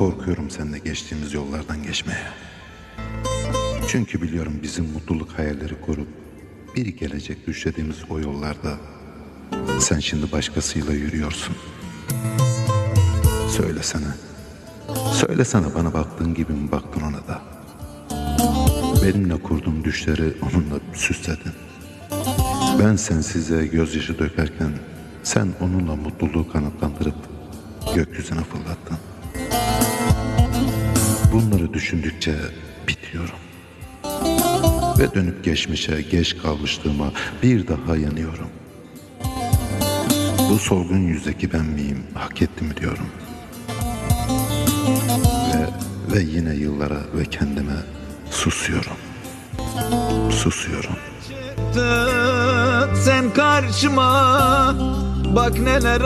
korkuyorum seninle geçtiğimiz yollardan geçmeye. Çünkü biliyorum bizim mutluluk hayalleri kurup bir gelecek düşlediğimiz o yollarda sen şimdi başkasıyla yürüyorsun. Söylesene. Söylesene bana baktığın gibi mi baktın ona da? Benimle kurduğum düşleri onunla süsledin. Ben sensize gözyaşı dökerken sen onunla mutluluğu kanatlandırıp gökyüzüne fırlattın. Düşündükçe bitiyorum. Ve dönüp geçmişe geç kalmışlığıma bir daha yanıyorum. Bu solgun yüzdeki ben miyim, hak etti mi diyorum. Ve, ve yine yıllara ve kendime susuyorum. Susuyorum. Çıktın sen karşıma Bak neler